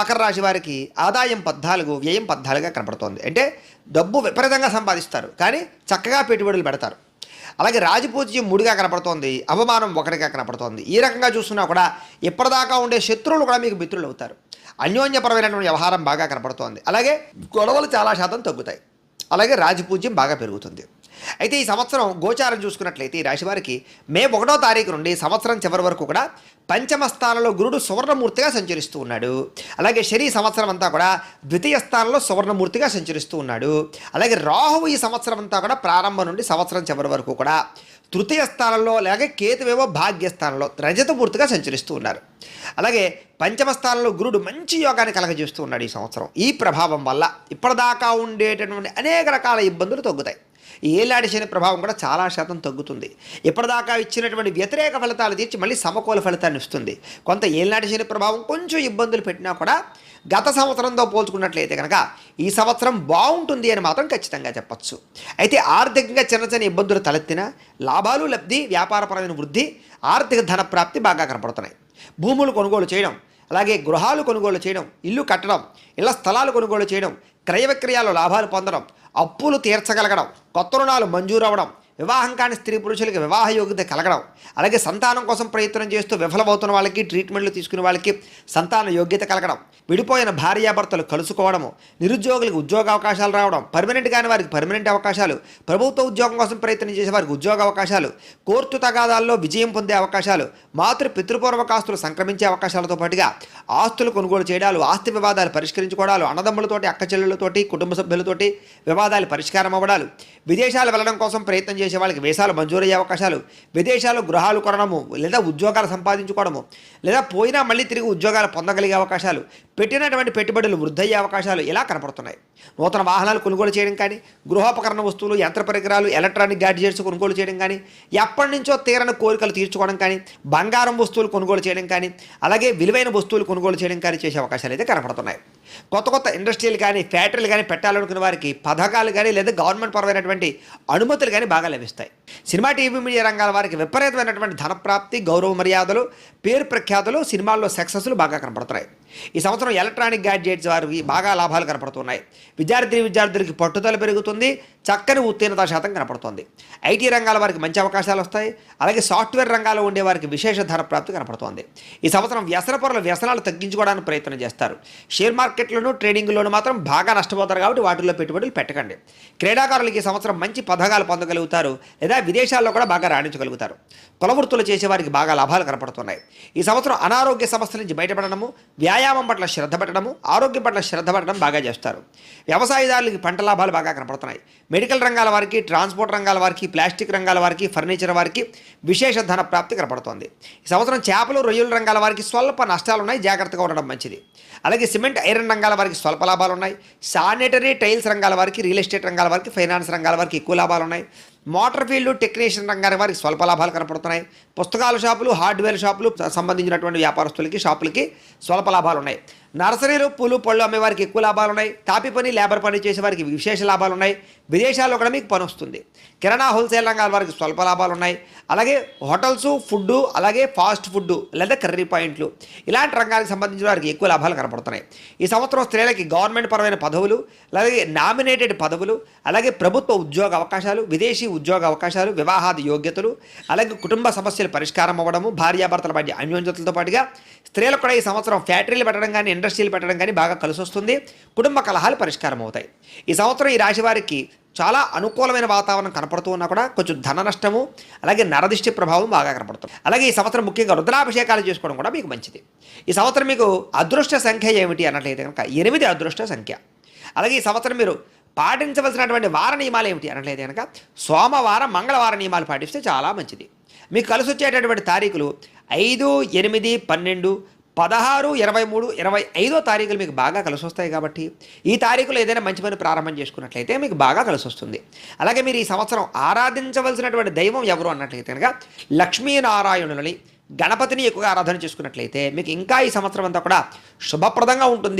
మకర రాశి వారికి ఆదాయం పద్నాలుగు వ్యయం పద్నాలుగుగా కనపడుతోంది. అంటే డబ్బు విపరీతంగా సంపాదిస్తారు. కానీ చక్కగా పెట్టుబడులు పెడతారు. అలాగే రాజపూజ్యం మూడుగా కనపడుతోంది. అవమానం ఒకటిగా కనపడుతోంది. ఈ రకంగా చూస్తున్నా కూడా ఇప్పటిదాకా ఉండే శత్రువులు కూడా మీకు మిత్రులు అవుతారు. అన్యోన్యపరమైనటువంటి వ్యవహారం బాగా కనపడుతోంది. అలాగే గొడవలు చాలా శాతం తగ్గుతాయి. అలాగే రాజపూజ్యం బాగా పెరుగుతుంది. అయితే ఈ సంవత్సరం గోచారం చూసుకున్నట్లయితే ఈ రాశి వారికి మే ఒకటో తారీఖు నుండి సంవత్సరం చివరి వరకు కూడా పంచమ స్థానంలో గురుడు సువర్ణమూర్తిగా సంచరిస్తూ ఉన్నాడు. అలాగే శని సంవత్సరం అంతా కూడా ద్వితీయ స్థానంలో సువర్ణమూర్తిగా సంచరిస్తూ ఉన్నాడు. అలాగే రాహువు ఈ సంవత్సరం అంతా కూడా ప్రారంభం నుండి సంవత్సరం చివరి వరకు కూడా తృతీయ స్థానంలో అలాగే కేతువేమో భాగ్యస్థానంలో రజతమూర్తిగా సంచరిస్తూ ఉన్నారు. అలాగే పంచమ స్థానంలో గురుడు మంచి యోగాన్ని కలగజేస్తూ ఉన్నాడు ఈ సంవత్సరం. ఈ ప్రభావం వల్ల ఇప్పటిదాకా ఉండేటటువంటి అనేక రకాల ఇబ్బందులు తగ్గుతాయి ఏలాడి శని ప్రభావం కూడా చాలా శాతం తగ్గుతుంది. ఇప్పటిదాకా ఇచ్చినటువంటి వ్యతిరేక ఫలితాలు తీర్చి మళ్ళీ సమకూల ఫలితాన్ని ఇస్తుంది. కొంత ఏలాడి శని ప్రభావం కొంచెం ఇబ్బందులు పెట్టినా కూడా గత సంవత్సరంతో పోల్చుకున్నట్లయితే కనుక ఈ సంవత్సరం బాగుంటుంది అని మాత్రం ఖచ్చితంగా చెప్పచ్చు. అయితే ఆర్థికంగా చిన్న చిన్న ఇబ్బందులు తలెత్తిన లాభాలు లబ్ధి వ్యాపారపరమైన వృద్ధి ఆర్థిక ధన ప్రాప్తి బాగా కనపడుతున్నాయి. భూములు కొనుగోలు చేయడం అలాగే గృహాలు కొనుగోలు చేయడం ఇల్లు కట్టడం ఇళ్ళ స్థలాలు కొనుగోలు చేయడం క్రయ విక్రయాలు లాభాలు పొందడం అప్పులు తీర్చగలగడం కొత్త రుణాలు మంజూరు అవ్వడం వివాహం కాని స్త్రీ పురుషులకి వివాహ యోగ్యత కలగడం. అలాగే సంతానం కోసం ప్రయత్నం చేస్తూ విఫలమవుతున్న వాళ్ళకి ట్రీట్మెంట్లు తీసుకునే వాళ్ళకి సంతాన యోగ్యత కలగడం. విడిపోయిన భార్యాభర్తలు కలుసుకోవడము. నిరుద్యోగులకు ఉద్యోగ అవకాశాలు రావడం. పర్మనెంట్ కాని వారికి పర్మనెంట్ అవకాశాలు. ప్రభుత్వ ఉద్యోగం కోసం ప్రయత్నం చేసే వారికి ఉద్యోగ అవకాశాలు. కోర్టు తగాదాల్లో విజయం పొందే అవకాశాలు. మాతృ పితృపూర్వక ఆస్తులు సంక్రమించే అవకాశాలతో పాటుగా ఆస్తులు కొనుగోలు చేయడాలు ఆస్తి వివాదాలు పరిష్కరించుకోవడాలు అన్నదమ్ములతోటి అక్కచెల్లెళ్ళతోటి కుటుంబ సభ్యులతోటి వివాదాలు పరిష్కారం అవ్వడాలు విదేశాలు వెళ్ళడం కోసం ప్రయత్నం చేసే వాళ్ళకి వీసాలు మంజూరయ్యే అవకాశాలు విదేశాలు గృహాలు కొనడము లేదా ఉద్యోగాలు సంపాదించుకోవడము లేదా పోయినా మళ్ళీ తిరిగి ఉద్యోగాలు పొందగలిగే అవకాశాలు పెట్టినటువంటి పెట్టుబడులు వృద్ధయ్యే అవకాశాలు ఇలా కనపడుతున్నాయి? నూతన వాహనాలు కొనుగోలు చేయడం కానీ గృహోపకరణ వస్తువులు యంత్ర పరికరాలు ఎలక్ట్రానిక్ గ్యాడ్జెట్స్ కొనుగోలు చేయడం కానీ ఎప్పటి నుంచో తీరని కోరికలు తీర్చుకోవడం కానీ బంగారం వస్తువులు కొనుగోలు చేయడం కానీ అలాగే విలువైన వస్తువులు కొనుగోలు చేయడం కానీ చేసే అవకాశాలు అయితే కనపడుతున్నాయి. కొత్త కొత్త ఇండస్ట్రీలు కానీ ఫ్యాక్టరీలు కానీ పెట్టాలనుకున్న వారికి పథకాలు కానీ లేదా గవర్నమెంట్ పరమైనటువంటి అనుమతులు కానీ బాగా లభిస్తాయి. సినిమా టీవీ మీడియా రంగాల వారికి విపరీతమైనటువంటి ధనప్రాప్తి గౌరవ మర్యాదలు పేరు ప్రఖ్యాతులు సినిమాల్లో సక్సెస్లు బాగా కనపడుతున్నాయి. ఈ సంవత్సరం ఎలక్ట్రానిక్ గ్యాడ్జెట్స్ వారికి బాగా లాభాలు కనపడుతున్నాయి. విద్యార్థి విద్యార్థులకి పట్టుదల పెరుగుతుంది. చక్కని ఉత్తీర్ణత శాతం కనపడుతోంది. ఐటీ రంగాల వారికి మంచి అవకాశాలు వస్తాయి. అలాగే సాఫ్ట్వేర్ రంగాల్లో ఉండే వారికి విశేష ధర ప్రాప్తి కనపడుతోంది. ఈ సంవత్సరం వ్యసన పొరల వ్యసనాలు తగ్గించుకోవడానికి ప్రయత్నం చేస్తారు. షేర్ మార్కెట్లోనూ ట్రేడింగ్లోనూ మాత్రం బాగా నష్టపోతారు కాబట్టి వాటిల్లో పెట్టుబడులు పెట్టకండి. క్రీడాకారులకి ఈ సంవత్సరం మంచి పథకాలు పొందగలుగుతారు లేదా విదేశాల్లో కూడా బాగా రాణించగలుగుతారు. కులవృత్తులు చేసేవారికి బాగా లాభాలు కనపడుతున్నాయి. ఈ సంవత్సరం అనారోగ్య సమస్యల నుంచి బయటపడడము వ్యాయామం పట్ల శ్రద్ధ పెట్టడము ఆరోగ్యం పట్ల శ్రద్ధ పెట్టడం బాగా చేస్తారు. వ్యవసాయదారులకి పంట లాభాలు బాగా కనపడుతున్నాయి. మెడికల్ రంగాల వారికి ట్రాన్స్పోర్ట్ రంగాల వారికి ప్లాస్టిక్ రంగాల వారికి ఫర్నిచర్ వారికి విశేష ధన ప్రాప్తి కనపడుతోంది. ఈ సంవత్సరం చేపలు రొయ్యల రంగాల వారికి స్వల్ప నష్టాలు ఉన్నాయి జాగ్రత్తగా ఉండడం మంచిది. అలాగే సిమెంట్ ఐరన్ రంగాల వారికి స్వల్ప లాభాలు ఉన్నాయి శానిటరీ టైల్స్ రంగాల వారికి రియల్ ఎస్టేట్ రంగాల వారికి ఫైనాన్స్ రంగాల వారికి ఎక్కువ లాభాలు ఉన్నాయి మోటార్ ఫీల్డ్ టెక్నీషియన్ రంగాల వారికి స్వల్ప లాభాలు కనపడుతున్నాయి. పుస్తకాల షాపులు హార్డ్వేర్ షాపులు సంబంధించినటువంటి వ్యాపారస్తులకి షాపులకి స్వల్ప లాభాలు ఉన్నాయి నర్సరీలు పూలు పళ్ళు అమ్మేవారికి ఎక్కువ లాభాలు ఉన్నాయి తాపి పని లేబర్ పని చేసే వారికి విశేష లాభాలు ఉన్నాయి విదేశాల్లో కూడా మీకు పని వస్తుంది. కిరాణా హోల్సేల్ రంగాల వారికి స్వల్ప లాభాలు ఉన్నాయి అలాగే హోటల్స్ ఫుడ్ అలాగే ఫాస్ట్ ఫుడ్ లేదా కర్రీ పాయింట్లు ఇలాంటి రంగాలకు సంబంధించిన వారికి ఎక్కువ లాభాలు కనపడుతున్నాయి. ఈ సంవత్సరం స్త్రీలకి గవర్నమెంట్ పరమైన పదవులు అలాగే నామినేటెడ్ పదవులు అలాగే ప్రభుత్వ ఉద్యోగ అవకాశాలు విదేశీ ఉద్యోగ అవకాశాలు వివాహాది యోగ్యతలు అలాగే కుటుంబ సమస్యలు పరిష్కారం అవ్వడము భార్యాభర్తల మధ్య అన్యోన్యతలతో పాటుగా స్త్రీలకు కూడా ఈ సంవత్సరం ఫ్యాక్టరీలు పెట్టడం కానీ ఇండస్ట్రీలు పెట్టడం కానీ బాగా కలిసి వస్తుంది కుటుంబ కలహాలు పరిష్కారం అవుతాయి ఈ సంవత్సరం ఈ రాశి వారికి చాలా అనుకూలమైన వాతావరణం కనపడుతూ ఉన్నా కూడా కొంచెం ధన నష్టము అలాగే నరదిష్టి ప్రభావం బాగా కనపడుతుంది. అలాగే ఈ సంవత్సరం ముఖ్యంగా రుద్రాభిషేకాలు చేసుకోవడం కూడా మీకు మంచిది. ఈ సంవత్సరం మీకు అదృష్ట సంఖ్య ఏమిటి అన్నట్లయితే కనుక ఎనిమిది అదృష్ట సంఖ్య. అలాగే ఈ సంవత్సరం మీరు పాటించవలసినటువంటి వార నియమాలు ఏమిటి అన్నట్లయితే కనుక సోమవారం మంగళవారం నియమాలు పాటిస్తే చాలా మంచిది. మీకు కలిసి వచ్చేటటువంటి తారీఖులు ఐదు ఎనిమిది పన్నెండు పదహారు ఇరవై మూడు ఇరవై ఐదో తారీఖులు మీకు బాగా కలిసి వస్తాయి కాబట్టి ఈ తారీఖులో ఏదైనా మంచి పని ప్రారంభం చేసుకున్నట్లయితే మీకు బాగా కలిసి వస్తుంది అలాగే మీరు ఈ సంవత్సరం ఆరాధించవలసినటువంటి దైవం ఎవరు అన్నట్లయితే కనుక లక్ష్మీనారాయణులని గణపతిని ఎక్కువగా ఆరాధన చేసుకున్నట్లయితే మీకు ఇంకా ఈ సంవత్సరం అంతా కూడా శుభప్రదంగా ఉంటుంది.